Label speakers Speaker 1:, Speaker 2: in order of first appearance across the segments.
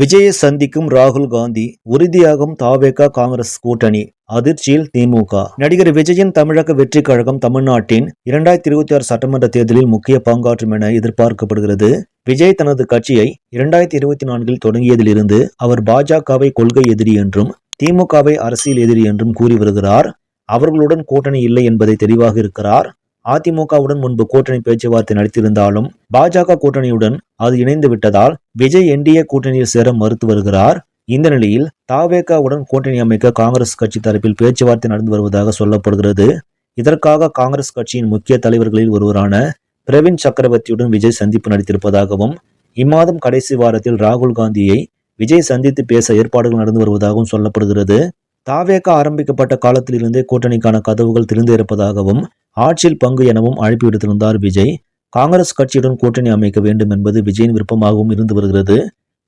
Speaker 1: விஜயை சந்திக்கும் ராகுல் காந்தி உறுதியாகும் தாவேகா காங்கிரஸ் கூட்டணி அதிர்ச்சியில் திமுக. நடிகர் விஜயின் தமிழக வெற்றிக் கழகம் தமிழ்நாட்டின் இரண்டாயிரத்தி இருபத்தி ஆறு சட்டமன்ற தேர்தலில் முக்கிய பங்காற்றும் என எதிர்பார்க்கப்படுகிறது. விஜய் தனது கட்சியை இரண்டாயிரத்தி இருபத்தி நான்கில் தொடங்கியதிலிருந்து அவர் பாஜகவை கொள்கை எதிரி என்றும் திமுகவை அரசியல் எதிரி என்றும் கூறி வருகிறார். அவர்களுடன் கூட்டணி இல்லை என்பதை தெளிவாக இருக்கிறார். அதிமுகவுடன் முன்பு கூட்டணி பேச்சுவார்த்தை நடத்தியிருந்தாலும் பாஜக கூட்டணியுடன் அது இணைந்து விட்டதால் விஜய் என்டிஏ கூட்டணியில் சேர மறுத்து வருகிறார். இந்த நிலையில் தாவேகாவுடன் கூட்டணி அமைக்க காங்கிரஸ் கட்சி தரப்பில் பேச்சுவார்த்தை நடந்து வருவதாக சொல்லப்படுகிறது. இதற்காக காங்கிரஸ் கட்சியின் முக்கிய தலைவர்களில் ஒருவரான பிரவீன் சக்கரவர்த்தியுடன் விஜய் சந்திப்பு நடத்தியிருப்பதாகவும் இம்மாதம் கடைசி வாரத்தில் ராகுல் காந்தியை விஜய் சந்தித்து பேச ஏற்பாடுகள் நடந்து வருவதாகவும் சொல்லப்படுகிறது. தாவேகா ஆரம்பிக்கப்பட்ட காலத்திலிருந்தே கூட்டணிக்கான கதவுகள் திறந்து இருப்பதாகவும் ஆட்சியில் பங்கு எனவும் அழைப்பு விடுத்திருந்தார் விஜய். காங்கிரஸ் கட்சியுடன் கூட்டணி அமைக்க வேண்டும் என்பது விஜயின் விருப்பமாகவும் இருந்து வருகிறது.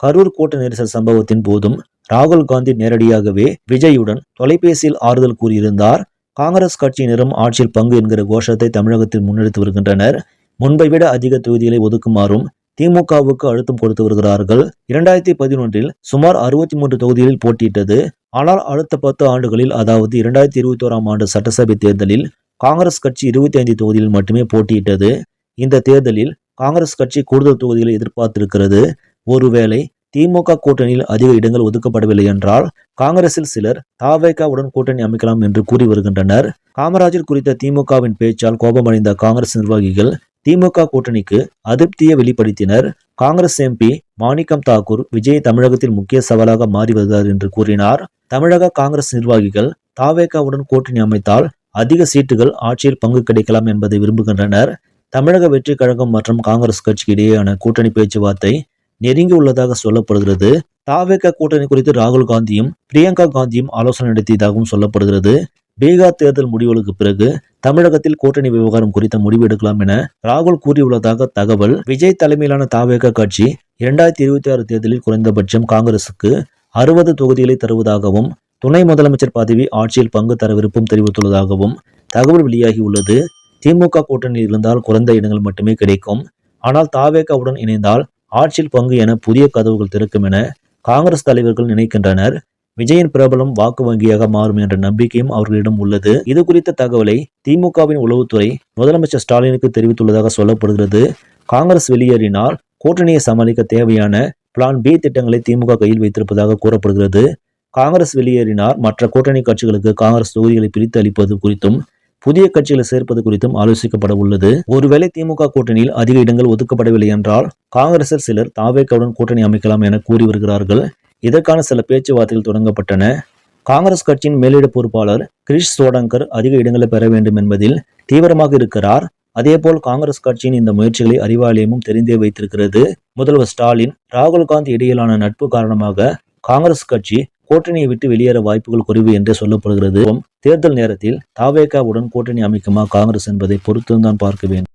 Speaker 1: கரூர் கூட்ட நெரிசல் சம்பவத்தின் போதும் ராகுல் காந்தி நேரடியாகவே விஜயுடன் தொலைபேசியில் ஆறுதல் கூறியிருந்தார். காங்கிரஸ் கட்சியினரும் ஆட்சியில் பங்கு என்கிற கோஷத்தை தமிழகத்தில் முன்னெடுத்து வருகின்றனர். முன்பை விட அதிக தொகுதிகளை ஒதுக்குமாறும் திமுகவுக்கு அழுத்தம் கொடுத்து வருகிறார்கள். இரண்டாயிரத்தி பதினொன்றில் சுமார் அறுபத்தி மூன்று தொகுதிகளில் போட்டியிட்டது. ஆனால் அடுத்த பத்து ஆண்டுகளில் அதாவது இரண்டாயிரத்தி இருபத்தி ஓராம் ஆண்டு சட்டசபை தேர்தலில் காங்கிரஸ் கட்சி இருபத்தி ஐந்து தொகுதியில் மட்டுமே போட்டியிட்டது. இந்த தேர்தலில் காங்கிரஸ் கட்சி கூடுதல் தொகுதிகளை எதிர்பார்த்திருக்கிறது. ஒருவேளை திமுக கூட்டணியில் அதிக இடங்கள் ஒதுக்கப்படவில்லை என்றால் காங்கிரஸில் சிலர் தாவேகாவுடன் கூட்டணி அமைக்கலாம் என்று கூறி வருகின்றனர். காமராஜர் குறித்த திமுகவின் பேச்சால் கோபமடைந்த காங்கிரஸ் நிர்வாகிகள் திமுக கூட்டணிக்கு அதிருப்தியை வெளிப்படுத்தினர். காங்கிரஸ் எம்பி மாணிக்கம் தாக்கூர் விஜய் தமிழகத்தில் முக்கிய சவாலாக மாறி வருகிறார் என்று கூறினார். தமிழக காங்கிரஸ் நிர்வாகிகள் தாவேகாவுடன் கூட்டணி அமைத்தால் அதிக சீட்டுகள் ஆட்சியில் பங்கு கிடைக்கலாம் என்பதை விரும்புகின்றனர். தமிழக வெற்றி கழகம் மற்றும் காங்கிரஸ் கட்சிக்கு இடையேயான கூட்டணி பேச்சுவார்த்தை நெருங்கி உள்ளதாக சொல்லப்படுகிறது. தாவேக கூட்டணி குறித்து ராகுல் காந்தியும் பிரியங்கா காந்தியும் ஆலோசனை நடத்தியதாகவும் சொல்லப்படுகிறது. பீகார் தேர்தல் முடிவுகளுக்கு பிறகு தமிழகத்தில் கூட்டணி விவகாரம் குறித்த முடிவு எடுக்கலாம் என ராகுல் கூறியுள்ளதாக தகவல். விஜய் தலைமையிலான தாவேக கட்சி இரண்டாயிரத்தி இருபத்தி ஆறு தேர்தலில் குறைந்தபட்சம் காங்கிரசுக்கு அறுபது தொகுதிகளை தருவதாகவும் துணை முதலமைச்சர் பதவி ஆட்சியில் பங்கு தர விருப்பம் தெரிவித்துள்ளதாகவும் தகவல் வெளியாகி உள்ளது திமுக கூட்டணியில் இருந்தால் குறைந்த இடங்கள் மட்டுமே கிடைக்கும். ஆனால் தாவேகாவுடன் இணைந்தால் ஆட்சியில் பங்கு என புதிய கதவுகள் திறக்கும் என காங்கிரஸ் தலைவர்கள் நினைக்கின்றனர். விஜயின் பிரபலம் வாக்கு வங்கியாக மாறும் என்ற நம்பிக்கையும் அவர்களிடம் உள்ளது. இது குறித்த தகவலை திமுகவின் உளவுத்துறை முதலமைச்சர் ஸ்டாலினுக்கு தெரிவித்துள்ளதாக சொல்லப்படுகிறது. காங்கிரஸ் வெளியேறினால் கூட்டணியை சமாளிக்க தேவையான பிளான் பி திட்டங்களை திமுக கையில் வைத்திருப்பதாக கூறப்படுகிறது. காங்கிரஸ் வெளியேறினார். மற்ற கூட்டணி கட்சிகளுக்கு காங்கிரஸ் தொகுதிகளை பிரித்து அளிப்பது குறித்தும் புதிய கட்சிகளை சேர்ப்பது குறித்தும் ஆலோசிக்கப்பட உள்ளது. ஒருவேளை திமுக கூட்டணியில் அதிக இடங்கள் ஒதுக்கப்படவில்லை என்றால் காங்கிரசில் சிலர் தாவேக்காவுடன் கூட்டணி அமைக்கலாம் என கூறி வருகிறார்கள். இதற்கான சில பேச்சுவார்த்தைகள் தொடங்கப்பட்டன. காங்கிரஸ் கட்சியின் மேலிட பொறுப்பாளர் கிரிஷ் சோடங்கர் அதிக இடங்களை பெற வேண்டும் என்பதில் தீவிரமாக இருக்கிறார். அதேபோல் காங்கிரஸ் கட்சியின் இந்த முயற்சிகளை அறிவாலயமும் தெரிந்தே வைத்திருக்கிறது. முதல்வர் ஸ்டாலின் ராகுல் காந்தி இடையிலான நட்பு காரணமாக காங்கிரஸ் கட்சி கூட்டணியை விட்டு வெளியேற வாய்ப்புகள் குறைவு என்றே சொல்லப்படுகிறது. தேர்தல் நேரத்தில் தாவேகாவுடன் கூட்டணி அமைக்குமா காங்கிரஸ் என்பதை பொறுத்துதான் பார்க்க வேண்டும்.